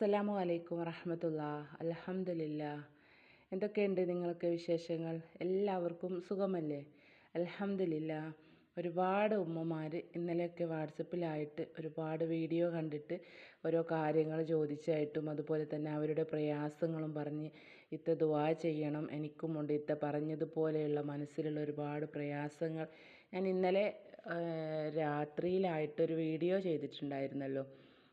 അസ്സലാമു അലൈക്കും വറഹമത്തുള്ള അലഹമുല്ല എന്തൊക്കെയുണ്ട് നിങ്ങൾക്ക് വിശേഷങ്ങൾ? എല്ലാവർക്കും സുഖമല്ലേ? അലഹമുല്ല ഒരുപാട് ഉമ്മമാർ ഇന്നലെയൊക്കെ വാട്സപ്പിലായിട്ട് ഒരുപാട് വീഡിയോ കണ്ടിട്ട് ഓരോ കാര്യങ്ങൾ ചോദിച്ചായിട്ടും അതുപോലെ തന്നെ അവരുടെ പ്രയാസങ്ങളും പറഞ്ഞ് ഇത്ത ദുവാ ചെയ്യണം എനിക്കുമുണ്ട് ഇത്ത പറഞ്ഞതുപോലെയുള്ള മനസ്സിലുള്ള ഒരുപാട് പ്രയാസങ്ങൾ. ഞാൻ ഇന്നലെ രാത്രിയിലായിട്ടൊരു വീഡിയോ ചെയ്തിട്ടുണ്ടായിരുന്നല്ലോ.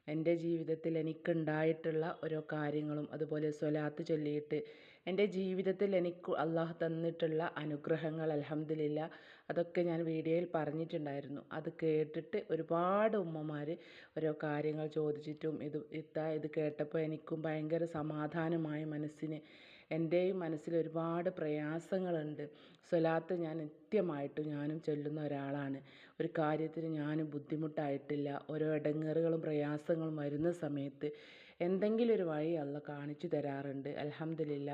എന്റെ ജീവിതത്തിൽ എനിക്കുണ്ടായിട്ടുള്ള ഓരോ കാര്യങ്ങളും അതുപോലെ സ്വലാത്ത് ചൊല്ലിയിട്ട് എന്റെ ജീവിതത്തിൽ എനിക്ക് അള്ളാഹു തന്നിട്ടുള്ള അനുഗ്രഹങ്ങൾ അലഹമ്മദില്ല അതൊക്കെ ഞാൻ വീഡിയോയിൽ പറഞ്ഞിട്ടുണ്ടായിരുന്നു. അത് കേട്ടിട്ട് ഒരുപാട് ഉമ്മമാർ ഓരോ കാര്യങ്ങൾ ചോദിച്ചിട്ടും ഇത് ഇത്ത ഇത് കേട്ടപ്പോൾ എനിക്കും ഭയങ്കര സമാധാനമായി മനസ്സിന് എന്റെയും മനസ്സിൽ ഒരുപാട് പ്രയാസങ്ങളുണ്ട്. സ്വലാത്ത് ഞാൻ നിത്യമായിട്ടും ഞാനും ചൊല്ലുന്ന ഒരാളാണ്. ഒരു കാര്യത്തിന് ഞാനും ബുദ്ധിമുട്ടായിട്ടില്ല. ഓരോ ഇടങ്ങേറുകളും പ്രയാസങ്ങളും വരുന്ന സമയത്ത് എന്തെങ്കിലും ഒരു വഴി അല്ല കാണിച്ചു തരാറുണ്ട്. അലഹമ്മദില്ല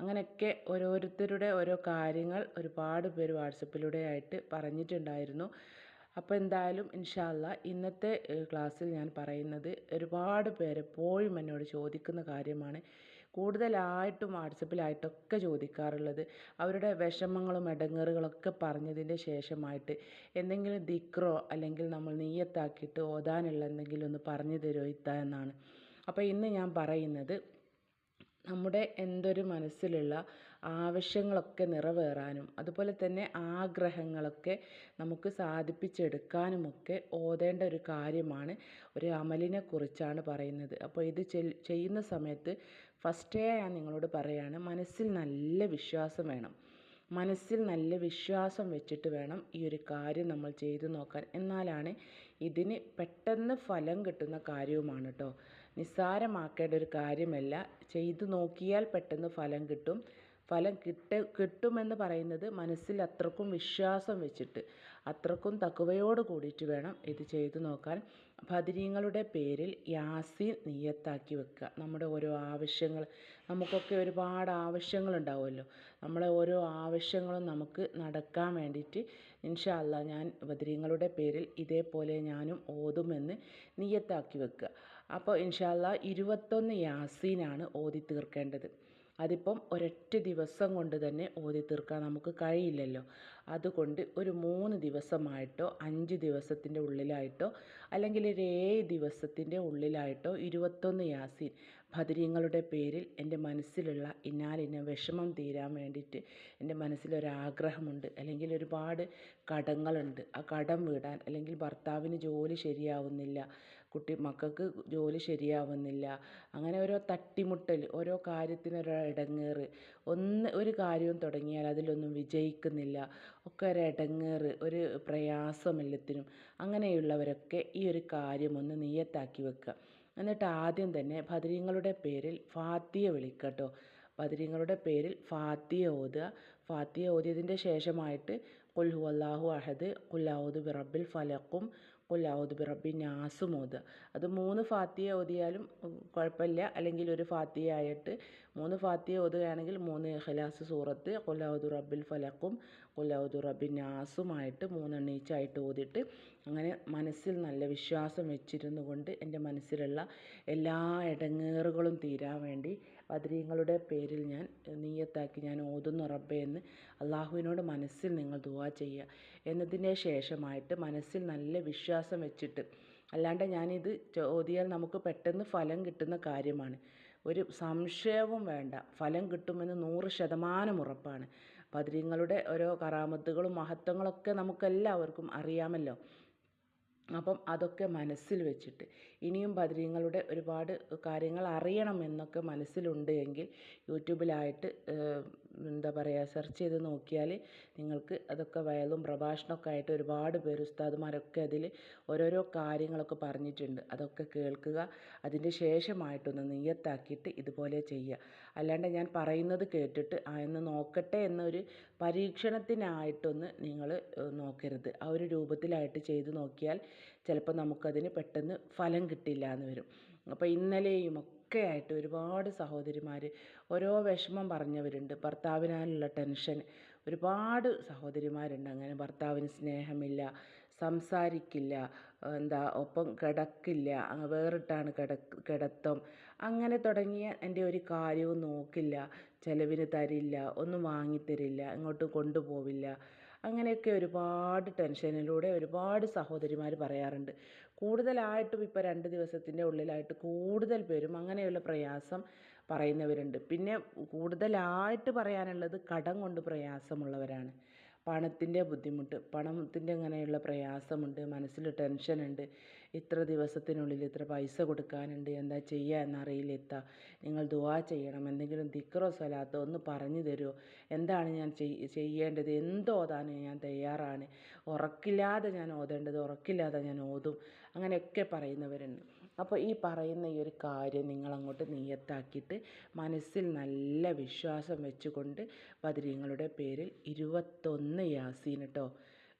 അങ്ങനെയൊക്കെ ഓരോരുത്തരുടെ ഓരോ കാര്യങ്ങൾ ഒരുപാട് പേര് വാട്സപ്പിലൂടെ ആയിട്ട് പറഞ്ഞിട്ടുണ്ടായിരുന്നു. അപ്പോൾ എന്തായാലും ഇൻഷാല്ല ഇന്നത്തെ ക്ലാസ്സിൽ ഞാൻ പറയുന്നത് ഒരുപാട് പേര് എപ്പോഴും എന്നോട് ചോദിക്കുന്ന കാര്യമാണ്. കൂടുതലായിട്ടും വാട്സപ്പിലായിട്ടൊക്കെ ചോദിക്കാറുള്ളത്. അവരുടെ വിഷമങ്ങളും ഇടങ്ങേറുകളൊക്കെ പറഞ്ഞതിന്റെ ശേഷമായിട്ട് എന്തെങ്കിലും ദിക്റോ അല്ലെങ്കിൽ നമ്മൾ നീയത്താക്കിയിട്ട് ഓതാനുള്ള എന്തെങ്കിലും ഒന്ന് പറഞ്ഞു തരുമോ ഇത്ത എന്നാണ്. അപ്പോൾ ഇന്ന് ഞാൻ പറയുന്നത് നമ്മുടെ എന്തൊരു മനസ്സിലുള്ള ആവശ്യങ്ങളൊക്കെ നിറവേറാനും അതുപോലെ തന്നെ ആഗ്രഹങ്ങളൊക്കെ നമുക്ക് സാധിപ്പിച്ചെടുക്കാനുമൊക്കെ ഓതേണ്ട ഒരു കാര്യമാണ് ഒരു അമലിനെ കുറിച്ചാണ് പറയുന്നത്. അപ്പോൾ ഇത് ചെയ്യുന്ന സമയത്ത് ഫസ്റ്റേ ഞാൻ നിങ്ങളോട് പറയുകയാണ് മനസ്സിൽ നല്ല വിശ്വാസം വേണം. മനസ്സിൽ നല്ല വിശ്വാസം വെച്ചിട്ട് വേണം ഈ ഒരു കാര്യം നമ്മൾ ചെയ്തു നോക്കാൻ. എന്നാലാണ് ഇതിന് പെട്ടെന്ന് ഫലം കിട്ടുന്ന കാര്യവുമാണ് കേട്ടോ നിസ്സാരമാക്കേണ്ട ഒരു കാര്യമല്ല. ചെയ്തു നോക്കിയാൽ പെട്ടെന്ന് ഫലം കിട്ടും. ഫലം കിട്ട കിട്ടുമെന്ന് പറയുന്നത് മനസ്സിൽ അത്രക്കും വിശ്വാസം വെച്ചിട്ട് അത്രക്കും തക്കുവയോട് കൂടിയിട്ട് വേണം ഇത് ചെയ്തു നോക്കാൻ. ബദരീങ്ങളുടെ പേരിൽ യാസീൻ നീയത്താക്കി വെക്കുക. നമ്മുടെ ഓരോ ആവശ്യങ്ങൾ നമുക്കൊക്കെ ഒരുപാട് ആവശ്യങ്ങളുണ്ടാവുമല്ലോ. നമ്മളെ ഓരോ ആവശ്യങ്ങളും നമുക്ക് നടക്കാൻ വേണ്ടിയിട്ട് ഇൻഷാ അല്ല ഞാൻ ബദരീങ്ങളുടെ പേരിൽ ഇതേപോലെ ഞാനും ഓതുമെന്ന് നീയത്താക്കി വെക്കുക. അപ്പോൾ ഇൻഷാ അല്ല ഇരുപത്തൊന്ന് യാസീനാണ് ഓതി തീർക്കേണ്ടത് അതിപ്പം ഒരൊറ്റ ദിവസം കൊണ്ട് തന്നെ ഓതി തീർക്കാൻ നമുക്ക് കഴിയില്ലല്ലോ. അതുകൊണ്ട് ഒരു മൂന്ന് ദിവസമായിട്ടോ അഞ്ച് ദിവസത്തിന്റെ ഉള്ളിലായിട്ടോ അല്ലെങ്കിൽ ഒരു ഏഴ് ദിവസത്തിന്റെ ഉള്ളിലായിട്ടോ ഇരുപത്തൊന്ന് യാസീൻ ഭദ്രീങ്ങളുടെ പേരിൽ എന്റെ മനസ്സിലുള്ള ഇന്നാലിന്ന വിഷമം തീരാൻ വേണ്ടിയിട്ട് എന്റെ മനസ്സിലൊരാഗ്രഹമുണ്ട്. അല്ലെങ്കിൽ ഒരുപാട് കടങ്ങളുണ്ട്. ആ കടം വീടാൻ അല്ലെങ്കിൽ ഭർത്താവിന് ജോലി ശരിയാവുന്നില്ല. കുട്ടി മക്കൾക്ക് ജോലി ശരിയാവുന്നില്ല. അങ്ങനെ ഓരോ തട്ടിമുട്ടൽ ഓരോ കാര്യത്തിന് ഓരോ ഇടങ്ങേറ്. ഒന്ന് ഒരു കാര്യവും തുടങ്ങിയാൽ അതിലൊന്നും വിജയിക്കുന്നില്ല. ഒക്കെ ഒരു ഇടങ്ങേറ് ഒരു പ്രയാസം എല്ലാത്തിനും. അങ്ങനെയുള്ളവരൊക്കെ ഈ ഒരു കാര്യം ഒന്ന് നിയത്താക്കി വെക്കുക. എന്നിട്ട് ആദ്യം തന്നെ ബദരീങ്ങളുടെ പേരിൽ ഫാത്തിയ വിളിക്കട്ടോ ബദരീങ്ങളുടെ പേരിൽ ഫാത്തിയ ഓതുക. ഫാത്തിയ ഓതിയതിന്റെ ശേഷമായിട്ട് കുൽ ഹുവല്ലാഹു അഹദ് കുല്ലാവുദ് ബിറബിൽ ഫലക്കും കുല്ലാവുദ് ബിറബി നാസും ഓതുക അത് മൂന്ന് ഫാത്തിയ ഓതിയാലും കുഴപ്പമില്ല. അല്ലെങ്കിൽ ഒരു ഫാത്തിയ ആയിട്ട് മൂന്ന് ഫാത്തിയ ഓതുകയാണെങ്കിൽ മൂന്ന് ഇഖ്ലാസ് സൂറത്ത് കുല്ലാവുദ് റബ്ബിൽ ഫലക്കും കുല്ലാവുദ് റബ്ബി നാസുമായിട്ട് മൂന്നെണ്ണീച്ചായിട്ട് ഓതിയിട്ട് അങ്ങനെ മനസ്സിൽ നല്ല വിശ്വാസം വെച്ചിരുന്നു കൊണ്ട് എന്റെ മനസ്സിലുള്ള എല്ലാ ഇടങ്ങേറുകളും തീരാൻ വേണ്ടി ബദ്രീങ്ങളുടെ പേരിൽ ഞാൻ നീയത്താക്കി ഞാൻ ഓതുന്നു റബ്ബേ എന്ന് അള്ളാഹുവിനോട് മനസ്സിൽ നിങ്ങൾ ദുവാ ചെയ്യുക. എന്നതിന്റെ ശേഷമായിട്ട് മനസ്സിൽ നല്ല വിശ്വാസം വെച്ചിട്ട് അല്ലാണ്ട് ഞാനിത് ഓതിയാൽ നമുക്ക് പെട്ടെന്ന് ഫലം കിട്ടുന്ന കാര്യമാണ്. ഒരു സംശയവും വേണ്ട. ഫലം കിട്ടുമെന്ന് നൂറ് ശതമാനം ഉറപ്പാണ്. ബദ്രീങ്ങളുടെ ഓരോ കറാമത്തുകളും മഹത്വങ്ങളൊക്കെ നമുക്കെല്ലാവർക്കും അറിയാമല്ലോ. അപ്പം അതൊക്കെ മനസ്സിൽ വെച്ചിട്ട്. ഇനിയും ബദരീങ്ങളുടെ ഒരുപാട് കാര്യങ്ങൾ അറിയണം എന്നൊക്കെ മനസ്സിലുണ്ട് എങ്കിൽ യൂട്യൂബിലായിട്ട് എന്താ പറയുക സെർച്ച് ചെയ്ത് നോക്കിയാൽ നിങ്ങൾക്ക് അതൊക്കെ വയലും പ്രഭാഷണമൊക്കെ ആയിട്ട് ഒരുപാട് പേര് ഉസ്താദുമാരൊക്കെ അതിൽ ഓരോരോ കാര്യങ്ങളൊക്കെ പറഞ്ഞിട്ടുണ്ട്. അതൊക്കെ കേൾക്കുക അതിന്റെ ശേഷമായിട്ടൊന്ന് നീയത്താക്കിയിട്ട് ഇതുപോലെ ചെയ്യുക. അല്ലാണ്ട് ഞാൻ പറയുന്നത് കേട്ടിട്ട് ആ എന്ന് നോക്കട്ടെ എന്നൊരു പരീക്ഷണത്തിനായിട്ടൊന്ന് നിങ്ങൾ നോക്കരുത്. ആ ഒരു രൂപത്തിലായിട്ട് ചെയ്ത് നോക്കിയാൽ ചിലപ്പോൾ നമുക്കതിന് പെട്ടെന്ന് ഫലം കിട്ടില്ല എന്ന് വരും. അപ്പോൾ ഇന്നലെയും ഒക്കെ ആയിട്ട് ഒരുപാട് സഹോദരിമാർ ഓരോ വിഷമം പറഞ്ഞവരുണ്ട്. ഭർത്താവിനാലുള്ള ടെൻഷൻ. ഒരുപാട് സഹോദരിമാരുണ്ട്. അങ്ങനെ ഭർത്താവിന് സ്നേഹമില്ല സംസാരിക്കില്ല എന്താ ഒപ്പം കിടക്കില്ല വേറിട്ടാണ് കിടത്തം. അങ്ങനെ തുടങ്ങിയ എന്റെ ഒരു കാര്യവും നോക്കില്ല. ചിലവിന് തരില്ല ഒന്നും വാങ്ങിത്തരില്ല ഇങ്ങോട്ട് കൊണ്ടുപോവില്ല. അങ്ങനെയൊക്കെ ഒരുപാട് ടെൻഷനിലൂടെ ഒരുപാട് സഹോദരിമാർ പറയാറുണ്ട്. കൂടുതലായിട്ടും ഇപ്പോൾ രണ്ട് ദിവസത്തിന്റെ ഉള്ളിലായിട്ട് കൂടുതൽ പേരും അങ്ങനെയുള്ള പ്രയാസം പറയുന്നവരുണ്ട്. പിന്നെ കൂടുതലായിട്ട് പറയാനുള്ളത് കടം കൊണ്ട് പ്രയാസമുള്ളവരാണ്. പണത്തിന്റെ ബുദ്ധിമുട്ട് പണത്തിന്റെ അങ്ങനെയുള്ള പ്രയാസമുണ്ട് മനസ്സിൽ ടെൻഷനുണ്ട്. ഇത്ര ദിവസത്തിനുള്ളിൽ ഇത്ര പൈസ കൊടുക്കാനുണ്ട് എന്താ ചെയ്യുക എന്നറിയില്ല ഇത്ത നിങ്ങൾ ദുആ ചെയ്യണം എന്തെങ്കിലും ദിക്റോ സ്വലാത്തോ ഒന്ന് പറഞ്ഞു തരുമോ എന്താണ് ഞാൻ ചെയ്യേണ്ടത്? എന്ത് ഓതാൻ ഞാൻ തയ്യാറാണ്. ഉറക്കില്ലാതെ ഞാൻ ഓതേണ്ടത് ഉറക്കില്ലാതെ ഞാൻ ഓതും. അങ്ങനെയൊക്കെ പറയുന്നവരുണ്ട്. അപ്പോൾ ഈ പറയുന്ന ഈ ഒരു കാര്യം നിങ്ങൾ അങ്ങോട്ട് നിയത്താക്കിയിട്ട് മനസ്സിൽ നല്ല വിശ്വാസം വെച്ചുകൊണ്ട് ബദരീങ്ങളുടെ പേരിൽ ഇരുപത്തൊന്ന് യാസീൻ കേട്ടോ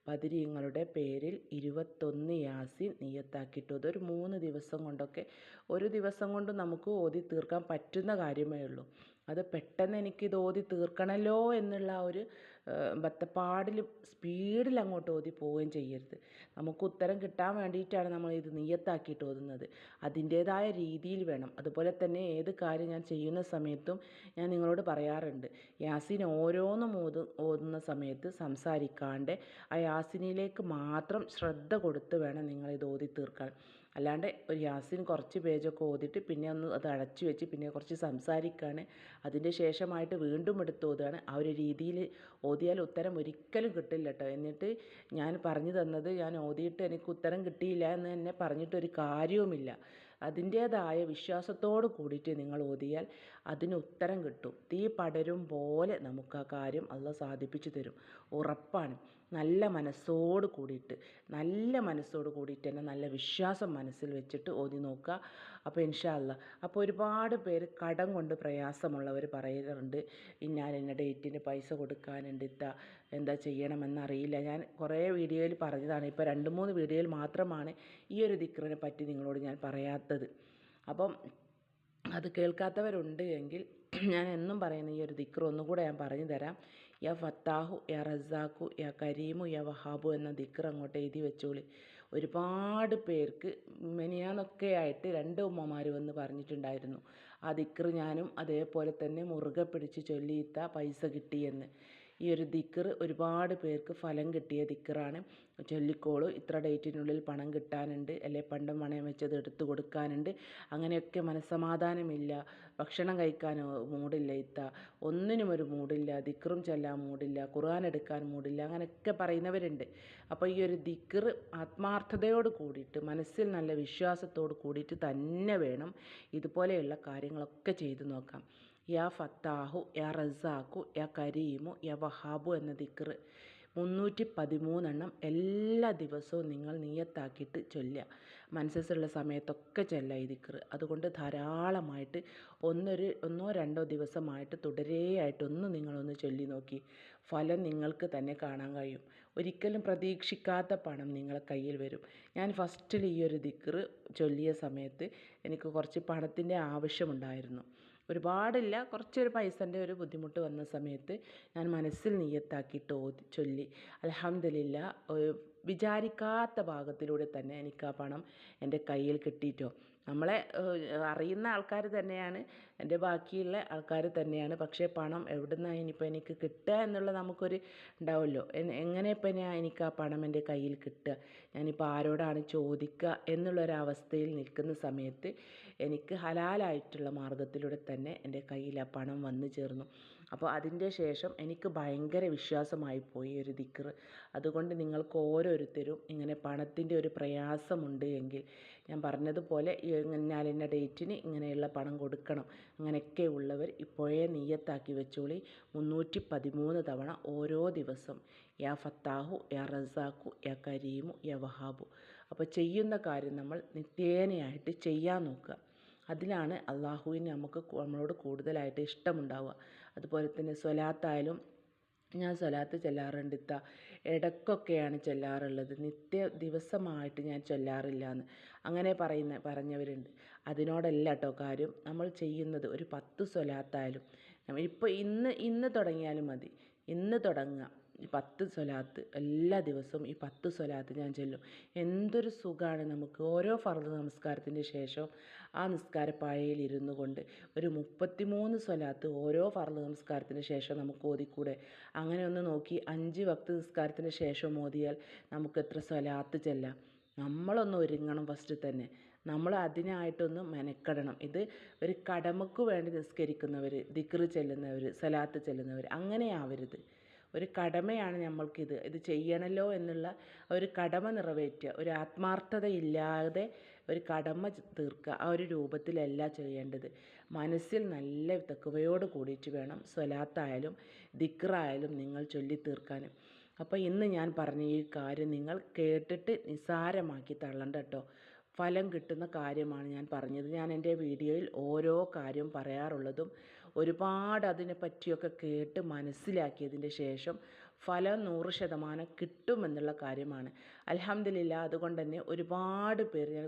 ബദരീങ്ങളുടെ പേരിൽ ഇരുപത്തൊന്ന് യാസിൻ നിയത്താക്കിയിട്ട് അതൊരു മൂന്ന് ദിവസം കൊണ്ടൊക്കെ ഒരു ദിവസം കൊണ്ട് നമുക്ക് ഓതി തീർക്കാൻ പറ്റുന്ന കാര്യമേ ഉള്ളൂ. അത് പെട്ടെന്ന് എനിക്കിത് ഓതി തീർക്കണമല്ലോ എന്നുള്ള ആ ഒരു ബത്തപ്പാടിൽ സ്പീഡിൽ അങ്ങോട്ട് ഓതി പോവുകയും ചെയ്യരുത്. നമുക്ക് ഉത്തരം കിട്ടാൻ വേണ്ടിയിട്ടാണ് നമ്മൾ ഇത് നിയത്താക്കിയിട്ട് ഓതുന്നത്. അതിന്റേതായ രീതിയിൽ വേണം. അതുപോലെ തന്നെ ഏത് കാര്യം ഞാൻ ചെയ്യുന്ന സമയത്തും ഞാൻ നിങ്ങളോട് പറയാറുണ്ട്. യാസിൻ ഓരോന്നും ഓതു ഓതുന്ന സമയത്ത് സംസാരിക്കാണ്ട് ആ യാസിനിലേക്ക് മാത്രം ശ്രദ്ധ കൊടുത്ത് വേണം നിങ്ങളിത് ഓതി തീർക്കാൻ അല്ലാണ്ട് ഒരു യാസിൻ കുറച്ച് പേജൊക്കെ ഓതിട്ട് പിന്നെ ഒന്ന് അത് അടച്ചു വെച്ച് പിന്നെ കുറച്ച് സംസാരിക്കുകയാണ് അതിന്റെ ശേഷമായിട്ട് വീണ്ടും എടുത്ത് ഓതുകയാണ്. ആ ഒരു രീതിയിൽ ഓതിയാൽ ഉത്തരം ഒരിക്കലും കിട്ടില്ല കേട്ടോ. എന്നിട്ട് ഞാൻ പറഞ്ഞു തന്നത് ഞാൻ ഓതിയിട്ട് എനിക്ക് ഉത്തരം കിട്ടിയില്ല എന്ന് തന്നെ പറഞ്ഞിട്ടൊരു കാര്യവുമില്ല. അതിന്റേതായ വിശ്വാസത്തോട് കൂടിയിട്ട് നിങ്ങൾ ഓതിയാൽ അതിന് ഉത്തരം കിട്ടും. തീ പടരും പോലെ നമുക്ക് ആ കാര്യം അള്ള സാധിപ്പിച്ചു തരും. ഉറപ്പാണ്. നല്ല മനസ്സോട് കൂടിയിട്ട് നല്ല മനസ്സോട് കൂടിയിട്ട് തന്നെ നല്ല വിശ്വാസം മനസ്സിൽ വെച്ചിട്ട് ഓതി നോക്കുക. അപ്പോൾ ഇൻഷാ അല്ല അപ്പോൾ ഒരുപാട് പേര് കടം കൊണ്ട് പ്രയാസമുള്ളവർ പറയാറുണ്ട് ഇന്ന ഡേറ്റിന് പൈസ കൊടുക്കാനുണ്ട് ഇത്ത എന്താ ചെയ്യണമെന്നറിയില്ല ഞാൻ കുറേ വീഡിയോയിൽ പറഞ്ഞതാണ്. ഇപ്പോൾ രണ്ട് മൂന്ന് വീഡിയോയിൽ മാത്രമാണ് ഈ ഒരു ദിക്റിനെ പറ്റി നിങ്ങളോട് ഞാൻ പറയാത്തത്. അപ്പം അത് കേൾക്കാത്തവരുണ്ട് എങ്കിൽ ഞാൻ എന്നും പറയുന്ന ഈ ഒരു ദിക്ർ ഒന്നുകൂടെ ഞാൻ പറഞ്ഞു തരാം. യ ഫത്താഹു യ റസാഖു യ കരീമു യ വഹാബു എന്ന ദിക്ർ അങ്ങോട്ട് എഴുതി വെച്ചോളി. ഒരുപാട് പേർക്ക് മെനിയാന്നൊക്കെ ആയിട്ട് രണ്ട് ഉമ്മമാർ വന്ന് പറഞ്ഞിട്ടുണ്ടായിരുന്നു. ആ ദിക്ർ ഞാനും അതേപോലെ തന്നെ മുറുകെ പിടിച്ച് ചൊല്ലിയിത്ത പൈസ കിട്ടിയെന്ന്. ഈ ഒരു ദിക്ർ ഒരുപാട് പേർക്ക് ഫലം കിട്ടിയ ദിക്റാണ് ചൊല്ലിക്കോളൂ ഇത്ര ഡേറ്റിനുള്ളിൽ പണം കിട്ടാനുണ്ട് അല്ലെ? പണ്ട് പണയം വെച്ചത് എടുത്തു കൊടുക്കാനുണ്ട്. അങ്ങനെയൊക്കെ മനസ്സമാധാനമില്ല. ഭക്ഷണം കഴിക്കാൻ മൂടില്ല ഇത്ത. ഒന്നിനും ഒരു മൂടില്ല. ദിക്റും ചൊല്ലാൻ മൂടില്ല. ഖുർആൻ എടുക്കാൻ മൂടില്ല. അങ്ങനെയൊക്കെ പറയുന്നവരുണ്ട്. അപ്പോൾ ഈ ഒരു ദിക്ർ ആത്മാർത്ഥതയോട് കൂടിയിട്ട് മനസ്സിൽ നല്ല വിശ്വാസത്തോട് കൂടിയിട്ട് തന്നെ വേണം ഇതുപോലെയുള്ള കാര്യങ്ങളൊക്കെ ചെയ്തു നോക്കാം യാ ഫത്താഹു യാ റസാഖു യാ കരീമു യാ വഹാബു എന്ന ദിക്ർ. മുന്നൂറ്റി പതിമൂന്നെണ്ണം എല്ലാ ദിവസവും നിങ്ങൾ നീയത്താക്കിയിട്ട് ചൊല്ലുക. മനസ്സസ്സുള്ള സമയത്തൊക്കെ ചൊല്ലുക ഈ ദിക്ർ. അതുകൊണ്ട് ധാരാളമായിട്ട് ഒന്നൊരു ഒന്നോ രണ്ടോ ദിവസമായിട്ട് തുടരെയായിട്ടൊന്ന് നിങ്ങളൊന്ന് ചൊല്ലി നോക്കി. ഫലം നിങ്ങൾക്ക് തന്നെ കാണാൻ കഴിയും. ഒരിക്കലും പ്രതീക്ഷിക്കാത്ത പണം നിങ്ങളെ കയ്യിൽ വരും. ഞാൻ ഫസ്റ്റിൽ ഈ ഒരു ദിക്ർ ചൊല്ലിയ സമയത്ത് എനിക്ക് കുറച്ച് പണത്തിന്റെ ആവശ്യമുണ്ടായിരുന്നു. ഒരുപാടില്ല. കുറച്ചൊരു പൈസന്റെ ഒരു ബുദ്ധിമുട്ട് വന്ന സമയത്ത് ഞാൻ മനസ്സിൽ നീയത്താക്കിയിട്ട് ഓതി ചൊല്ലി. അലഹമില്ല വിചാരിക്കാത്ത ഭാഗത്തിലൂടെ തന്നെ എനിക്ക് ആ പണം എന്റെ കയ്യിൽ കിട്ടിയിട്ടോ? നമ്മളെ അറിയുന്ന ആൾക്കാർ തന്നെയാണ് എന്റെ ബാക്കിയുള്ള ആൾക്കാർ തന്നെയാണ്. പക്ഷേ പണം എവിടെ നിന്നാണ് ഇനിയിപ്പോൾ എനിക്ക് കിട്ടുക എന്നുള്ളത് നമുക്കൊരു ഉണ്ടാവുമല്ലോ. എങ്ങനെ ഇപ്പം ഞാൻ എനിക്ക് ആ പണം എന്റെ കയ്യിൽ കിട്ടുക? ഞാനിപ്പോൾ ആരോടാണ് ചോദിക്കുക എന്നുള്ളൊരവസ്ഥയിൽ നിൽക്കുന്ന സമയത്ത് എനിക്ക് ഹലാലായിട്ടുള്ള മാർഗത്തിലൂടെ തന്നെ എന്റെ കയ്യിൽ ആ പണം വന്നു ചേർന്നു. അപ്പോൾ അതിന്റെ ശേഷം എനിക്ക് ഭയങ്കര വിശ്വാസമായി പോയി ഒരു ദിക്ർ അതുകൊണ്ട് നിങ്ങൾക്ക് ഓരോരുത്തരും ഇങ്ങനെ പണത്തിന്റെ ഒരു പ്രയാസമുണ്ട് എങ്കിൽ ഞാൻ പറഞ്ഞതുപോലെ ഇന്നാലിന്ന ഡേറ്റിന് ഇങ്ങനെയുള്ള പണം കൊടുക്കണം. അങ്ങനെയൊക്കെ ഉള്ളവർ ഇപ്പോഴേ നീയത്താക്കി വെച്ചോളി. മുന്നൂറ്റി പതിമൂന്ന് തവണ ഓരോ ദിവസം. യാ ഫത്താഹു യാ റസാഖു യാ കരീമു യാ വഹാബു. അപ്പോൾ ചെയ്യുന്ന കാര്യം നമ്മൾ നിത്യേനയായിട്ട് ചെയ്യാൻ നോക്കുക. അതിലാണ് അള്ളാഹുവിന് നമുക്ക് നമ്മളോട് കൂടുതലായിട്ട് ഇഷ്ടമുണ്ടാവുക. അതുപോലെ തന്നെ സ്വലാത്തായാലും ഞാൻ സ്വലാത്ത് ചൊല്ലാറുണ്ട് ഇത്ത. ഇടക്കൊക്കെയാണ് ചൊല്ലാറുള്ളത്. നിത്യ ദിവസമായിട്ട് ഞാൻ ചൊല്ലാറില്ല എന്ന് അങ്ങനെ പറയുന്ന പറഞ്ഞവരുണ്ട്. അതിനോടല്ല കേട്ടോ കാര്യം. നമ്മൾ ചെയ്യുന്നത് ഒരു പത്ത് സ്വലാത്തായാലും. ഇപ്പോൾ ഇന്ന് ഇന്ന് തുടങ്ങിയാലും മതി. ഇന്ന് തുടങ്ങുക ഈ പത്ത് സ്വലാത്ത് എല്ലാ ദിവസവും ഈ പത്ത് സ്വലാത്ത് ഞാൻ ചൊല്ലും. എന്തൊരു സുഖമാണ് നമുക്ക് ഓരോ ഫർദ് നമസ്കാരത്തിന് ശേഷം ആ നിസ്കാരപ്പായയിൽ ഇരുന്നു കൊണ്ട് ഒരു മുപ്പത്തിമൂന്ന് സ്വലാത്ത് ഓരോ ഫർദ് നമസ്കാരത്തിന് ശേഷം നമുക്ക് ഓതിക്കൂടെ? അങ്ങനെ ഒന്ന് നോക്കി അഞ്ച് വക്ത് നിസ്കാരത്തിന് ശേഷം ഓതിയാൽ നമുക്ക് എത്ര സ്വലാത്ത് ചെല്ലാം? നമ്മളൊന്ന് ഒരുങ്ങണം ഫസ്റ്റ് തന്നെ. നമ്മൾ അതിനായിട്ടൊന്ന് മെനക്കെടണം. ഇത് ഒരു കടമക്ക് വേണ്ടി നിസ്കരിക്കുന്നവർ ദിക്റ് ചെല്ലുന്നവർ സലാത്ത് ചെല്ലുന്നവർ അങ്ങനെ ആവരുത് ഒരു കടമയാണ് നമ്മൾക്കിത്. ഇത് ചെയ്യണമല്ലോ എന്നുള്ള ഒരു കടമ നിറവേറ്റുക. ഒരു ആത്മാർത്ഥത ഇല്ലാതെ ഒരു കടമ തീർക്കുക. ആ ഒരു രൂപത്തിലല്ല ചെയ്യേണ്ടത്. മനസ്സിൽ നല്ല തെക്കുവയോട് കൂടിയിട്ട് വേണം സ്വലാത്തായാലും ദിക്റായാലും നിങ്ങൾ ചൊല്ലി തീർക്കാൻ അപ്പോൾ ഇന്ന് ഞാൻ പറഞ്ഞ ഈ കാര്യം നിങ്ങൾ കേട്ടിട്ട് നിസാരമാക്കി തള്ളണ്ട കേട്ടോ ഫലം കിട്ടുന്ന കാര്യമാണ് ഞാൻ പറഞ്ഞത്. ഞാൻ എന്റെ വീഡിയോയിൽ ഓരോ കാര്യം പറയാറുള്ളതും ഒരുപാട് അതിനെ പറ്റിയൊക്കെ കേട്ട് മനസ്സിലാക്കിയതിന്റെ ശേഷം ഫലം നൂറ് ശതമാനം കിട്ടുമെന്നുള്ള കാര്യമാണ്. അൽഹംദുലില്ലാ അതുകൊണ്ട് തന്നെ ഒരുപാട് പേര് ഞാൻ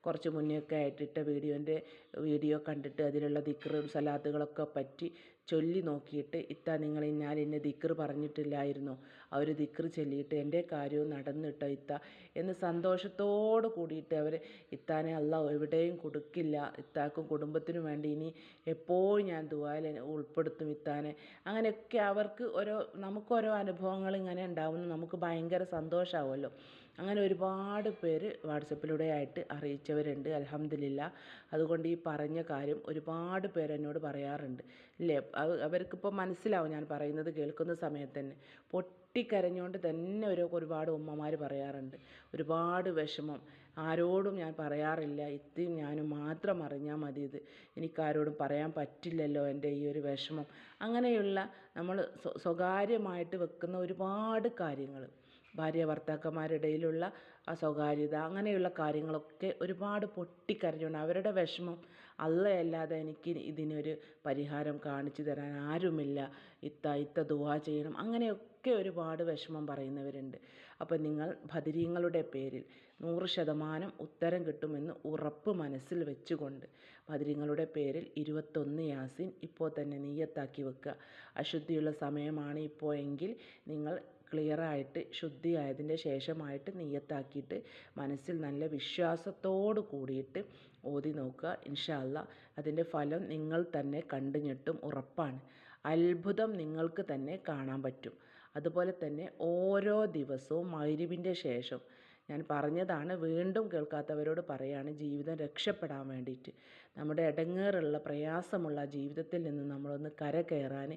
കുറച്ച് മുന്നേ ഒക്കെ ആയിട്ടിട്ട വീഡിയോന്റെ വീഡിയോ കണ്ടിട്ട് അതിലുള്ള ദിക്റും സലാത്തുകളൊക്കെ പറ്റി ചൊല്ലി നോക്കിയിട്ട് ഇത്ത നിങ്ങൾ ഇന്നാൽ ഇന്ന ദിക്ർ പറഞ്ഞിട്ടില്ലായിരുന്നു. അവർ ദിക്ർ ചൊല്ലിയിട്ട് എന്റെ കാര്യവും നടന്നിട്ടോ ഇത്ത. എന്ന് സന്തോഷത്തോട് കൂടിയിട്ട് അവർ ഇത്താനെ അല്ല എവിടെയും കൊടുക്കില്ല. ഇത്താക്കും കുടുംബത്തിന് വേണ്ടി ഇനി എപ്പോഴും ഞാൻ ദുആയിൽ ഉൾപ്പെടുത്തും ഇത്താനെ. അങ്ങനെയൊക്കെ അവർക്ക് ഓരോ നമുക്കോരോ അനുഭവങ്ങൾ ഇങ്ങനെ ഉണ്ടാവുന്നു. നമുക്ക് ഭയങ്കര സന്തോഷമാവുമല്ലോ അങ്ങനെ ഒരുപാട് പേര് വാട്സപ്പിലൂടെ ആയിട്ട് അറിയിച്ചവരുണ്ട് അൽഹംദുലില്ല. അതുകൊണ്ട് ഈ പറഞ്ഞ കാര്യം ഒരുപാട് പേര് എന്നോട് പറയാറുണ്ട്. ഇല്ലേ? അവർക്കിപ്പോൾ മനസ്സിലാവും ഞാൻ പറയുന്നത് കേൾക്കുന്ന സമയത്ത് തന്നെ. പൊട്ടിക്കരഞ്ഞുകൊണ്ട് തന്നെ ഒരു ഒരുപാട് ഉമ്മമാർ പറയാറുണ്ട്. ഒരുപാട് വിഷമം. ആരോടും ഞാൻ പറയാറില്ല. ഇത്തിയും ഞാനും മാത്രം അറിഞ്ഞാൽ മതി ഇത്. എനിക്കാരോടും പറയാൻ പറ്റില്ലല്ലോ എന്റെ ഈ ഒരു വിഷമം. അങ്ങനെയുള്ള നമ്മൾ സ്വകാര്യമായിട്ട് വെക്കുന്ന ഒരുപാട് കാര്യങ്ങൾ ഭാര്യ ഭർത്താക്കന്മാരുടെ ഇടയിലുള്ള ആ സ്വകാര്യത അങ്ങനെയുള്ള കാര്യങ്ങളൊക്കെ ഒരുപാട് പൊട്ടിക്കരഞ്ഞുകൊണ്ട് അവരുടെ വിഷമം അല്ലയല്ലാതെ എനിക്ക് ഇതിനൊരു പരിഹാരം കാണിച്ചു തരാൻ ആരുമില്ല. ഇത്ത ഇത്ത ദുവാ ചെയ്യണം. അങ്ങനെയൊക്കെ ഒരുപാട് വിഷമം പറയുന്നവരുണ്ട്. അപ്പോൾ നിങ്ങൾ ബദരീങ്ങളുടെ പേരിൽ നൂറ് ശതമാനം ഉത്തരം കിട്ടുമെന്ന് ഉറപ്പ് മനസ്സിൽ വെച്ചുകൊണ്ട് പതിരിങ്ങളുടെ പേരിൽ ഇരുപത്തൊന്ന് യാസിൻ ഇപ്പോൾ തന്നെ നീയത്താക്കി വെക്കുക. അശുദ്ധിയുള്ള സമയമാണ് ഇപ്പോൾ എങ്കിൽ നിങ്ങൾ ക്ലിയറായിട്ട് ശുദ്ധിയായതിന്റെ ശേഷമായിട്ട് നീയത്താക്കിയിട്ട് മനസ്സിൽ നല്ല വിശ്വാസത്തോട് കൂടിയിട്ട് ഓതി നോക്കുക. ഇൻഷാല്ല അതിന്റെ ഫലം നിങ്ങൾ തന്നെ കണ്ടു ഞെട്ടും ഉറപ്പാണ്. അത്ഭുതം നിങ്ങൾക്ക് തന്നെ കാണാൻ പറ്റും. അതുപോലെ തന്നെ ഓരോ ദിവസവും മൈരിവിന്റെ ശേഷം ഞാൻ പറഞ്ഞതാണ് വീണ്ടും കേൾക്കാത്തവരോട് പറയാണ് ജീവിതം രക്ഷപ്പെടാൻ വേണ്ടിയിട്ട്. നമ്മുടെ ഇടങ്ങേറുള്ള പ്രയാസമുള്ള ജീവിതത്തിൽ നിന്ന് നമ്മളൊന്ന് കരകയറാൻ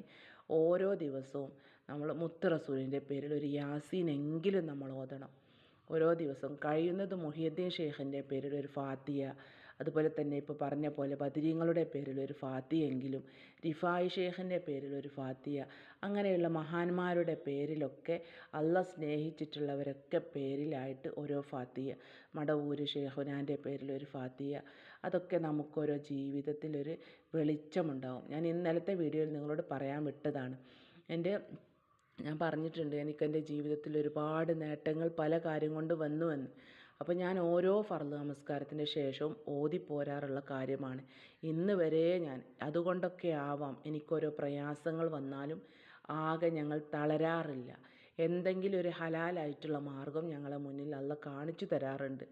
ഓരോ ദിവസവും നമ്മൾ മുത്ത് റസൂലിന്റെ പേരിൽ ഒരു യാസീനെങ്കിലും നമ്മൾ ഓതണം. ഓരോ ദിവസവും കഴിയുന്നത് മുഹിയുദ്ദീൻ ഷെയ്ഖിന്റെ പേരിൽ ഒരു ഫാത്തിയ അതുപോലെ തന്നെ ഇപ്പോൾ പറഞ്ഞ പോലെ ബദരീങ്ങളുടെ പേരിൽ ഒരു ഫാത്തിയെങ്കിലും റിഫായി ഷേഖിന്റെ പേരിൽ ഒരു ഫാത്തിയ അങ്ങനെയുള്ള മഹാന്മാരുടെ പേരിലൊക്കെ അല്ല സ്നേഹിച്ചിട്ടുള്ളവരൊക്കെ പേരിലായിട്ട് ഓരോ ഫാത്തിയ മടവൂര് ഷേഖുനാന്റെ പേരിൽ ഒരു ഫാത്തിയ അതൊക്കെ നമുക്കോരോ ജീവിതത്തിലൊരു വെളിച്ചമുണ്ടാവും. ഞാൻ ഇന്നലത്തെ വീഡിയോയിൽ നിങ്ങളോട് പറയാൻ വിട്ടതാണ്. എന്റെ ഞാൻ പറഞ്ഞിട്ടുണ്ട് എനിക്കെന്റെ ജീവിതത്തിൽ ഒരുപാട് നേട്ടങ്ങൾ പല കാര്യം കൊണ്ട് വന്നു എന്ന് അപ്പോൾ ഞാൻ ഓരോ ഫർദ് നമസ്കാരത്തിന് ശേഷവും ഓതിപ്പോരാറുള്ള കാര്യമാണ്. ഇന്ന് വരെ ഞാൻ അതുകൊണ്ടൊക്കെ ആവാം. എനിക്കോരോ പ്രയാസങ്ങൾ വന്നാലും ആകെ ഞങ്ങൾ തളരാറില്ല. എന്തെങ്കിലും ഒരു ഹലാലായിട്ടുള്ള മാർഗം ഞങ്ങളെ മുന്നിൽ അള്ള കാണിച്ചു തരാറുണ്ട്.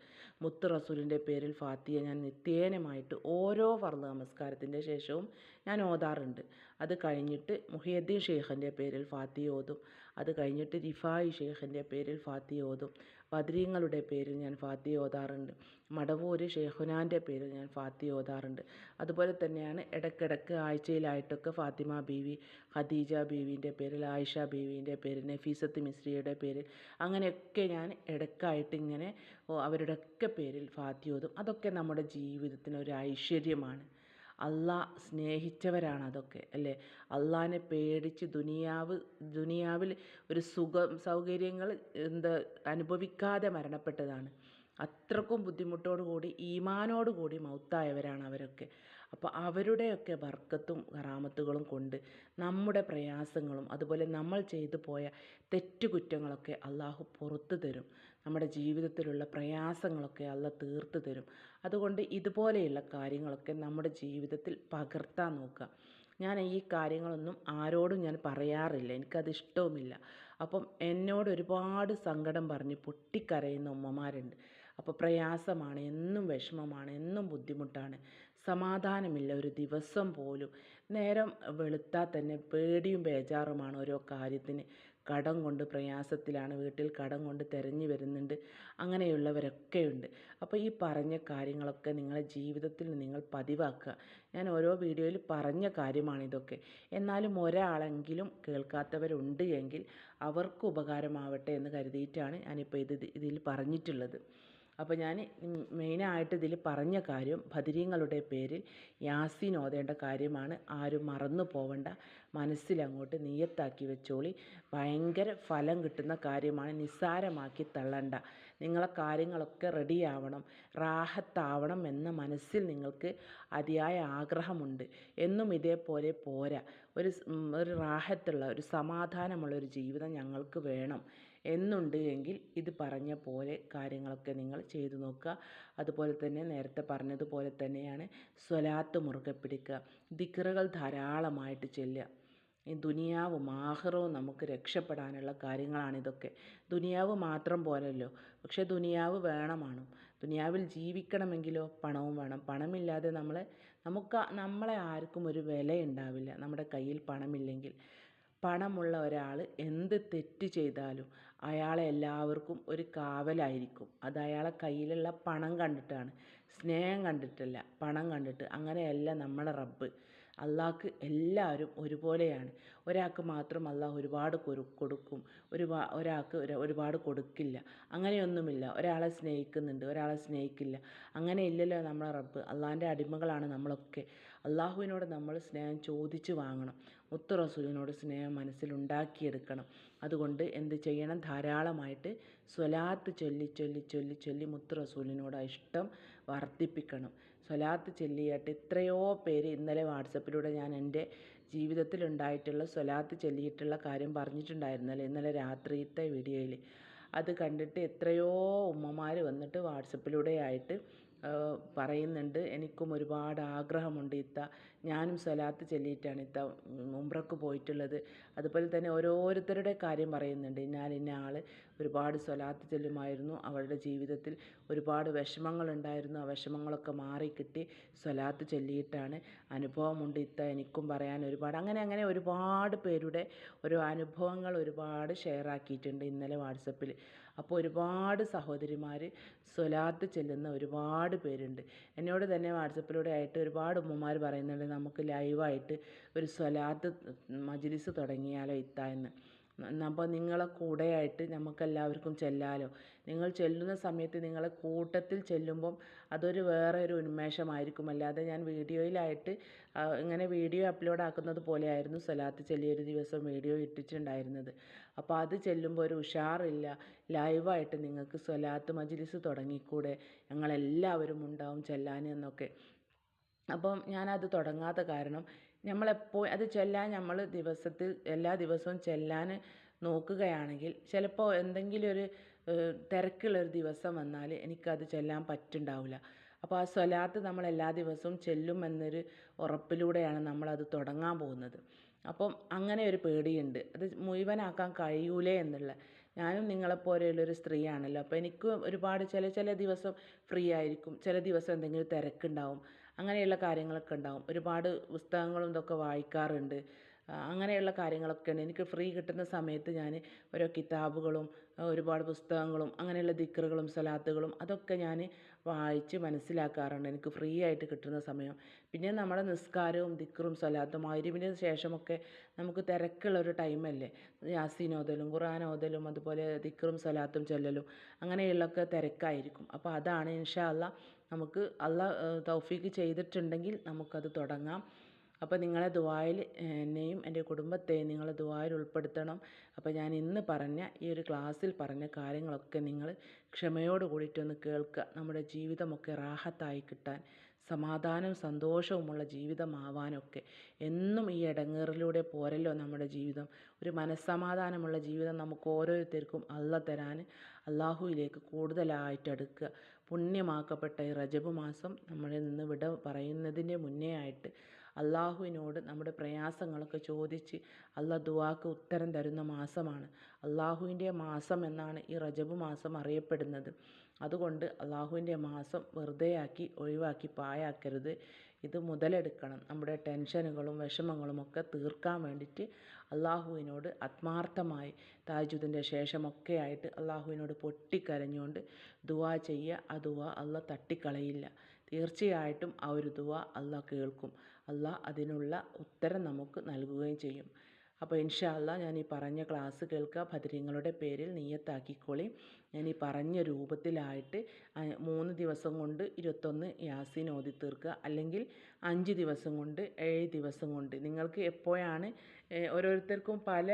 മുത്ത് റസൂലിന്റെ പേരിൽ ഫാത്തിയെ ഞാൻ നിത്യേനമായിട്ട് ഓരോ ഫർദ് നമസ്കാരത്തിന്റെ ശേഷവും ഞാൻ ഓതാറുണ്ട്. അത് കഴിഞ്ഞിട്ട് മുഹിയദ്ദീൻ ഷെയ്ഖിന്റെ പേരിൽ ഫാത്തി ഓതും. അത് കഴിഞ്ഞിട്ട് റിഫായി ഷെയ്ഖിന്റെ പേരിൽ ഫാത്തി ഓതും. ബദരീങ്ങളുടെ പേരിൽ ഞാൻ ഫാത്തി ഓതാറുണ്ട്. മടവൂര് ഷെയ്ഹുനാന്റെ പേരിൽ ഞാൻ ഫാത്തി ഓതാറുണ്ട്. അതുപോലെ തന്നെയാണ് ഇടയ്ക്കിടയ്ക്ക് ആഴ്ചയിലായിട്ടൊക്കെ ഫാത്തിമ ബീവി ഖദീജ ബീവിന്റെ പേരിൽ ആയിഷ ബീവിന്റെ പേരിൽ നഫീസത്ത് മിസ്രിയുടെ പേരിൽ അങ്ങനെയൊക്കെ ഞാൻ ഇടക്കായിട്ട് ഇങ്ങനെ അവരുടെയൊക്കെ പേരിൽ ഫാത്തി ഓതും. അതൊക്കെ നമ്മുടെ ജീവിതത്തിന് ഒരു ഐശ്വര്യമാണ്. അള്ളാ സ്നേഹിച്ചവരാണ് അതൊക്കെ അല്ലേ? അള്ളാനെ പേടിച്ച് ദുനിയാവ് ദുനിയാവിൽ ഒരു സുഖം സൗകര്യങ്ങൾ എന്താ അനുഭവിക്കാതെ മരണപ്പെട്ടതാണ്. അത്രക്കും ബുദ്ധിമുട്ടോടു കൂടി ഈമാനോട് കൂടി മൗത്തായവരാണ് അവരൊക്കെ. അപ്പോൾ അവരുടെയൊക്കെ വർക്കത്തും കറാമത്തുകളും കൊണ്ട് നമ്മുടെ പ്രയാസങ്ങളും അതുപോലെ നമ്മൾ ചെയ്തു പോയ തെറ്റുകുറ്റങ്ങളൊക്കെ അള്ളാഹു പുറത്തു തരും. നമ്മുടെ ജീവിതത്തിലുള്ള പ്രയാസങ്ങളൊക്കെ അള്ള തീർത്ത് തരും. അതുകൊണ്ട് ഇതുപോലെയുള്ള കാര്യങ്ങളൊക്കെ നമ്മുടെ ജീവിതത്തിൽ പകർത്താൻ നോക്കുക. ഞാൻ ഈ കാര്യങ്ങളൊന്നും ആരോടും ഞാൻ പറയാറില്ല. എനിക്കത് ഇഷ്ടവുമില്ല. അപ്പം എന്നോട് ഒരുപാട് സങ്കടം പറഞ്ഞ് പൊട്ടിക്കരയുന്ന ഉമ്മമാരുണ്ട്. അപ്പോൾ പ്രയാസമാണ് എന്നും വിഷമമാണ് എന്നും ബുദ്ധിമുട്ടാണ്. സമാധാനമില്ല ഒരു ദിവസം പോലും. നേരം വെളുത്താൽ തന്നെ പേടിയും ബേജാറുമാണ് ഓരോ കാര്യത്തിന്. കടം കൊണ്ട് പ്രയാസത്തിലാണ് വീട്ടിൽ കടം കൊണ്ട് തിരഞ്ഞു വരുന്നുണ്ട് അങ്ങനെയുള്ളവരൊക്കെയുണ്ട്. അപ്പോൾ ഈ പറഞ്ഞ കാര്യങ്ങളൊക്കെ നിങ്ങളുടെ ജീവിതത്തിൽ നിങ്ങൾ പതിവാക്കുക. ഞാൻ ഓരോ വീഡിയോയിൽ പറഞ്ഞ കാര്യമാണ് ഇതൊക്കെ. എന്നാലും ഒരാളെങ്കിലും കേൾക്കാത്തവരുണ്ട് എങ്കിൽ അവർക്ക് ഉപകാരമാവട്ടെ എന്ന് കരുതിയിട്ടാണ് ഞാനിപ്പോൾ ഇത് ഇതിൽ പറഞ്ഞിട്ടുള്ളത്. അപ്പോൾ ഞാൻ മെയിനായിട്ട് ഇതിൽ പറഞ്ഞ കാര്യം ബദരീങ്ങളുടെ പേരിൽ യാസീൻ ഓതേണ്ട കാര്യമാണ്. ആരും മറന്നു പോവണ്ട. മനസ്സിലങ്ങോട്ട് നീയത്താക്കി വെച്ചോളി. ഭയങ്കര ഫലം കിട്ടുന്ന കാര്യമാണ്. നിസ്സാരമാക്കി തള്ളണ്ട. നിങ്ങളെ കാര്യങ്ങളൊക്കെ റെഡിയാവണം റാഹത്താവണം എന്ന മനസ്സിൽ നിങ്ങൾക്ക് അതിയായ ആഗ്രഹമുണ്ട്. എന്നും ഇതേപോലെ പോരാ. ഒരു ഒരു റാഹത്തുള്ള ഒരു സമാധാനമുള്ള ഒരു ജീവിതം ഞങ്ങൾക്ക് വേണം. എന്നുണ്ട് എങ്കിൽ ഇത് പറഞ്ഞ പോലെ കാര്യങ്ങളൊക്കെ നിങ്ങൾ ചെയ്തു നോക്കുക. അതുപോലെ തന്നെ നേരത്തെ പറഞ്ഞതുപോലെ തന്നെയാണ് സ്വലാത്ത് മുറുകെ പിടിക്കുക. ദിക്റുകൾ ധാരാളമായിട്ട് ചെല്ലുക. ഈ ദുനിയാവും ആഹ്റവും നമുക്ക് രക്ഷപ്പെടാനുള്ള കാര്യങ്ങളാണിതൊക്കെ ദുനിയാവ് മാത്രം പോരല്ലോ. പക്ഷെ ദുനിയാവ് വേണമാണ്. ദുനിയാവിൽ ജീവിക്കണമെങ്കിലോ പണവും വേണം. പണമില്ലാതെ നമ്മളെ നമുക്ക് നമ്മളെ ആർക്കും ഒരു വില ഉണ്ടാവില്ല നമ്മുടെ കയ്യിൽ പണമില്ലെങ്കിൽ. പണമുള്ള ഒരാൾ എന്ത് തെറ്റ് ചെയ്താലും അയാളെ എല്ലാവർക്കും ഒരു കാവലായിരിക്കും. അത് അയാളെ കയ്യിലുള്ള പണം കണ്ടിട്ടാണ്. സ്നേഹം കണ്ടിട്ടല്ല പണം കണ്ടിട്ട്. അങ്ങനെയല്ല നമ്മളെ റബ്ബ്. അള്ളാഹ്ക്ക് എല്ലാവരും ഒരുപോലെയാണ്. ഒരാൾക്ക് മാത്രം അള്ളാഹ് ഒരുപാട് കൊടുക്കും. ഒരു ഒരാൾക്ക് ഒരുപാട് കൊടുക്കില്ല. അങ്ങനെയൊന്നുമില്ല. ഒരാളെ സ്നേഹിക്കുന്നുണ്ട് ഒരാളെ സ്നേഹിക്കില്ല. അങ്ങനെ ഇല്ലല്ലോ നമ്മളെ റബ്ബ്. അള്ളാഹിന്റെ അടിമകളാണ് നമ്മളൊക്കെ. അള്ളാഹുവിനോട് നമ്മൾ സ്നേഹം ചോദിച്ച് വാങ്ങണം. മുത്തു റസൂലിനോട് സ്നേഹം മനസ്സിലുണ്ടാക്കിയെടുക്കണം. അതുകൊണ്ട് എന്ത് ചെയ്യണം? ധാരാളമായിട്ട് സ്വലാത്ത് ചൊല്ലി ചൊല്ലി ചൊല്ലി ചൊല്ലി മുത്തു റസൂലിനോട് ഇഷ്ടം വർദ്ധിപ്പിക്കണം. സ്വലാത്ത് ചൊല്ലിയിട്ട് എത്രയോ പേര് ഇന്നലെ വാട്സപ്പിലൂടെ ഞാൻ എന്റെ ജീവിതത്തിലുണ്ടായിട്ടുള്ള സ്വലാത്ത് ചൊല്ലിയിട്ടുള്ള കാര്യം പറഞ്ഞിട്ടുണ്ടായിരുന്നല്ലോ ഇന്നലെ രാത്രിയിലത്തെ വീഡിയോയിൽ. അത് കണ്ടിട്ട് എത്രയോ ഉമ്മമാർ വന്നിട്ട് വാട്സപ്പിലൂടെ ആയിട്ട് പറയുന്നുണ്ട്. എനിക്കും ഒരുപാട് ആഗ്രഹമുണ്ട് ഇത്ത. ഞാനും സ്വലാത്ത് ചൊല്ലിയിട്ടാണ് ഇത്ത ഉംറക്ക് പോയിട്ടുള്ളത്. അതുപോലെ തന്നെ ഓരോരുത്തരുടെ കാര്യം പറയുന്നുണ്ട്. ഞാൻ ഇന്ന ആൾ ഒരുപാട് സ്വലാത്ത് ചൊല്ലുമായിരുന്നു. അവളുടെ ജീവിതത്തിൽ ഒരുപാട് വിഷമങ്ങളുണ്ടായിരുന്നു. ആ വിഷമങ്ങളൊക്കെ മാറിക്കിട്ടി സ്വലാത്ത് ചൊല്ലിയിട്ടാണ് അനുഭവമുണ്ട് ഇത്ത. എനിക്കും പറയാൻ ഒരുപാട്. അങ്ങനെ അങ്ങനെ ഒരുപാട് പേരുടെ ഓരോ അനുഭവങ്ങൾ ഒരുപാട് ഷെയർ ആക്കിയിട്ടുണ്ട് ഇന്നലെ വാട്സപ്പിൽ അപ്പോൾ ഒരുപാട് സഹോദരിമാർ സ്വലാത്ത് ചെല്ലുന്ന ഒരുപാട് പേരുണ്ട്. എന്നോട് തന്നെ വാട്സപ്പിലൂടെ ആയിട്ട് ഒരുപാട് ഉമ്മമാർ പറയുന്നുണ്ട് നമുക്ക് ലൈവായിട്ട് ഒരു സ്വലാത്ത് മജ്ലിസ് തുടങ്ങിയാലോ ഇത്ത എന്ന്. അപ്പോൾ നിങ്ങളെ കൂടെയായിട്ട് നമുക്കെല്ലാവർക്കും ചെല്ലാലോ. നിങ്ങൾ ചെല്ലുന്ന സമയത്ത് നിങ്ങളെ കൂട്ടത്തിൽ ചെല്ലുമ്പം അതൊരു വേറെ ഒരു ഉന്മേഷമായിരിക്കും. അല്ലാതെ ഞാൻ വീഡിയോയിലായിട്ട് ഇങ്ങനെ വീഡിയോ അപ്ലോഡ് ആക്കുന്നത് പോലെയായിരുന്നു സ്വലാത്ത് ചെല്ലിയ ഒരു ദിവസം വീഡിയോ ഇട്ടിട്ടുണ്ടായിരുന്നത്. അപ്പോൾ അത് ചെല്ലുമ്പോൾ ഒരു ഉഷാറില്ല. ലൈവായിട്ട് നിങ്ങൾക്ക് സ്വലാത്ത് മജ്ലിസ് തുടങ്ങിക്കൂടെ? ഞങ്ങളെല്ലാവരും ഉണ്ടാവും ചെല്ലാൻ എന്നൊക്കെ. അപ്പം ഞാനത് തുടങ്ങാത്ത കാരണം നമ്മളെപ്പോൾ അത് ചെല്ലാൻ നമ്മൾ ദിവസത്തിൽ എല്ലാ ദിവസവും ചെല്ലാൻ നോക്കുകയാണെങ്കിൽ ചിലപ്പോൾ എന്തെങ്കിലും ഒരു തിരക്കുള്ളൊരു ദിവസം വന്നാൽ എനിക്കത് ചെല്ലാൻ പറ്റുന്നുണ്ടാവില്ല അപ്പോൾ ആ സ്വലാത്ത് നമ്മൾ എല്ലാ ദിവസവും ചെല്ലും എന്നൊരു ഉറപ്പിലൂടെയാണ് നമ്മളത് തുടങ്ങാൻ പോകുന്നത്. അപ്പം അങ്ങനെ ഒരു പേടിയുണ്ട്. അത് മുഴുവനാക്കാൻ കഴിയൂലേ എന്നുള്ള. ഞാനും നിങ്ങളെപ്പോലെയുള്ളൊരു സ്ത്രീയാണല്ലോ. അപ്പോൾ എനിക്കും ഒരുപാട് ചില ചില ദിവസം ഫ്രീ ആയിരിക്കും. ചില ദിവസം എന്തെങ്കിലും തിരക്കുണ്ടാവും. അങ്ങനെയുള്ള കാര്യങ്ങളൊക്കെ ഉണ്ടാവും. ഒരുപാട് പുസ്തകങ്ങളും ഇതൊക്കെ വായിക്കാറുണ്ട്. അങ്ങനെയുള്ള കാര്യങ്ങളൊക്കെയാണ് എനിക്ക് ഫ്രീ കിട്ടുന്ന സമയത്ത് ഞാൻ ഓരോ കിതാബുകളും ഒരുപാട് പുസ്തകങ്ങളും അങ്ങനെയുള്ള ദിക്റുകളും സ്വലാത്തുകളും അതൊക്കെ ഞാൻ വായിച്ച് മനസ്സിലാക്കാറുണ്ട്. എനിക്ക് ഫ്രീ ആയിട്ട് കിട്ടുന്ന സമയം. പിന്നെ നമ്മുടെ നിസ്കാരവും ദിക്റും സലാത്തും മഗ്‌രിബിന് ശേഷമൊക്കെ നമുക്ക് തിരക്കുള്ള ഒരു ടൈമല്ലേ? യാസീൻ ഓതലും ഖുർആൻ ഓതലും അതുപോലെ ദിക്റും സലാത്തും ചൊല്ലലും അങ്ങനെയുള്ളൊക്കെ തിരക്കായിരിക്കും. അപ്പോൾ അതാണ് ഇൻഷാ അള്ളാ നമുക്ക് അള്ളാ തൗഫീക്ക് ചെയ്തിട്ടുണ്ടെങ്കിൽ നമുക്കത് തുടങ്ങാം. അപ്പോൾ നിങ്ങളെ ദുആയിൽ എന്നെയും എന്റെ കുടുംബത്തെയും നിങ്ങൾ ദുആയിൽ ഉൾപ്പെടുത്തണം. അപ്പോൾ ഞാൻ ഇന്ന് പറഞ്ഞ ഈ ഒരു ക്ലാസ്സിൽ പറഞ്ഞ കാര്യങ്ങളൊക്കെ നിങ്ങൾ ക്ഷമയോട് കൂടിയിട്ടൊന്ന് കേൾക്കുക. നമ്മുടെ ജീവിതമൊക്കെ റാഹത്തായി കിട്ടാൻ സമാധാനവും സന്തോഷവുമുള്ള ജീവിതമാവാനൊക്കെ. എന്നും ഈ ഇടങ്ങേറിലൂടെ പോരല്ലോ നമ്മുടെ ജീവിതം. ഒരു മനസ്സമാധാനമുള്ള ജീവിതം നമുക്ക് ഓരോരുത്തർക്കും അല്ല തരാൻ അള്ളാഹുവിലേക്ക് കൂടുതലായിട്ട് അടുക്കുക. പുണ്യമാക്കപ്പെട്ട ഈ റജബ് മാസം നമ്മളിൽ നിന്ന് വിട പറയുന്നതിന്റെ മുന്നേ ആയിട്ട് അള്ളാഹുവിനോട് നമ്മുടെ പ്രയാസങ്ങളൊക്കെ ചോദിച്ച് അള്ളാഹ് ദുആക്ക് ഉത്തരം തരുന്ന മാസമാണ്. അള്ളാഹുവിന്റെ മാസം എന്നാണ് ഈ റജബ് മാസം അറിയപ്പെടുന്നത്. അതുകൊണ്ട് അള്ളാഹുവിന്റെ മാസം വെറുതെയാക്കി ഒഴിവാക്കി പായാക്കരുത് ഇത് മുതലെടുക്കണം. നമ്മുടെ ടെൻഷനുകളും വിഷമങ്ങളും ഒക്കെ തീർക്കാൻ വേണ്ടിയിട്ട് അള്ളാഹുവിനോട് ആത്മാർത്ഥമായി താജുദിന്റെ ശേഷമൊക്കെ ആയിട്ട് അള്ളാഹുവിനോട് പൊട്ടിക്കരഞ്ഞുകൊണ്ട് ദുവാ ചെയ്യുക. ആ ദുആ അള്ളാഹ് തട്ടിക്കളയില്ല. തീർച്ചയായിട്ടും ആ ഒരു ദുവാ അള്ള കേൾക്കും. അള്ളാഹ് അതിനുള്ള ഉത്തരം നമുക്ക് നൽകുകയും ചെയ്യും. അപ്പോൾ ഇൻഷാ അള്ളാഹ് ഞാൻ ഈ പറഞ്ഞ ക്ലാസ് കേൾക്കുക ഭദ്രങ്ങളുടെ പേരിൽ നീയത്താക്കിക്കോളി ഞാൻ ഈ പറഞ്ഞ രൂപത്തിലായിട്ട് മൂന്ന് ദിവസം കൊണ്ട് ഇരുപത്തൊന്ന് യാസീൻ ഓതി തീർക്കുക അല്ലെങ്കിൽ അഞ്ച് ദിവസം കൊണ്ട് ഏഴ് ദിവസം കൊണ്ട്. നിങ്ങൾക്ക് എപ്പോഴാണ് ഓരോരുത്തർക്കും പല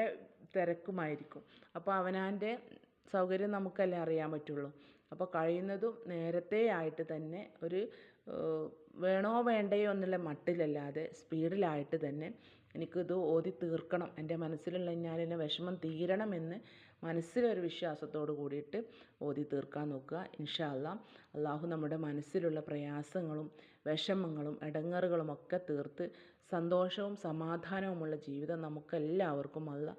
തിരക്കുമായിരിക്കും. അപ്പോൾ അവനാന്റെ സൗകര്യം നമുക്കല്ലേ അറിയാൻ പറ്റുള്ളൂ. അപ്പോൾ കഴിയുന്നതും നേരത്തെ ആയിട്ട് തന്നെ ഒരു വേണോ വേണ്ടയോ എന്നുള്ള മട്ടിലല്ലാതെ സ്പീഡിലായിട്ട് തന്നെ എനിക്കിത് ഓതി തീർക്കണം. എന്റെ മനസ്സിലുള്ള ഞാനെന്നെ വിഷമം തീരണമെന്ന് മനസ്സിലൊരു വിശ്വാസത്തോട് കൂടിയിട്ട് ഓതി തീർക്കാൻ നോക്കുക. ഇൻഷാ അല്ലാ അള്ളാഹു നമ്മുടെ മനസ്സിലുള്ള പ്രയാസങ്ങളും വിഷമങ്ങളും ഇടങ്ങറുകളും ഒക്കെ തീർത്ത് സന്തോഷവും സമാധാനവുമുള്ള ജീവിതം നമുക്കെല്ലാവർക്കും അല്ല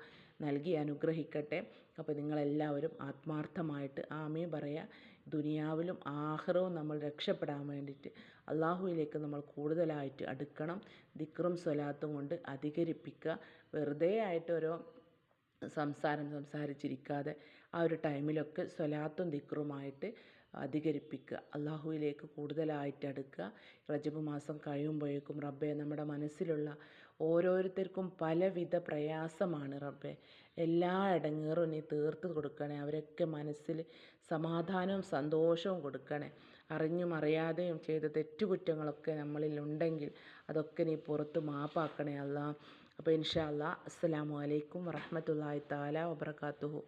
നൽകി അനുഗ്രഹിക്കട്ടെ. അപ്പോൾ നിങ്ങളെല്ലാവരും ആത്മാർത്ഥമായിട്ട് ആമീൻ പറയുക. ദുനിയാവിലും ആഹ്റവും നമ്മൾ രക്ഷപ്പെടാൻ വേണ്ടിയിട്ട് അള്ളാഹുവിലേക്ക് നമ്മൾ കൂടുതലായിട്ട് അടുക്കണം. ദിക്റും സ്വലാത്തും കൊണ്ട് അധികരിപ്പിക്കുക. വെറുതെ ആയിട്ട് ഓരോ സംസാരം സംസാരിച്ചിരിക്കാതെ ആ ഒരു ടൈമിലൊക്കെ സ്വലാത്തും ദിക്റുമായിട്ട് അധികരിപ്പിക്കുക. അള്ളാഹുവിലേക്ക് കൂടുതലായിട്ട് അടുക്കുക. റജബ് മാസം കഴിയുമ്പോഴേക്കും റബ്ബെ നമ്മുടെ മനസ്സിലുള്ള ഓരോരുത്തർക്കും പലവിധ പ്രയാസമാണ് റബ്ബെ. എല്ലാ ഇടങ്ങേറും നീ തീർത്ത് കൊടുക്കണേ. അവരൊക്കെ മനസ്സിൽ സമാധാനവും സന്തോഷവും കൊടുക്കണേ. അറിഞ്ഞും അറിയാതെയും ചെയ്ത തെറ്റുകുറ്റങ്ങളൊക്കെ നമ്മളിൽ ഉണ്ടെങ്കിൽ അതൊക്കെ നീ പുറത്ത് മാപ്പാക്കണേ അല്ല അപ്പോൾ ഇൻഷാ അല്ലാ അസ്സലാമു അലൈക്കും വറഹ്മത്തുള്ളാഹി താല വബറകാതുഹു.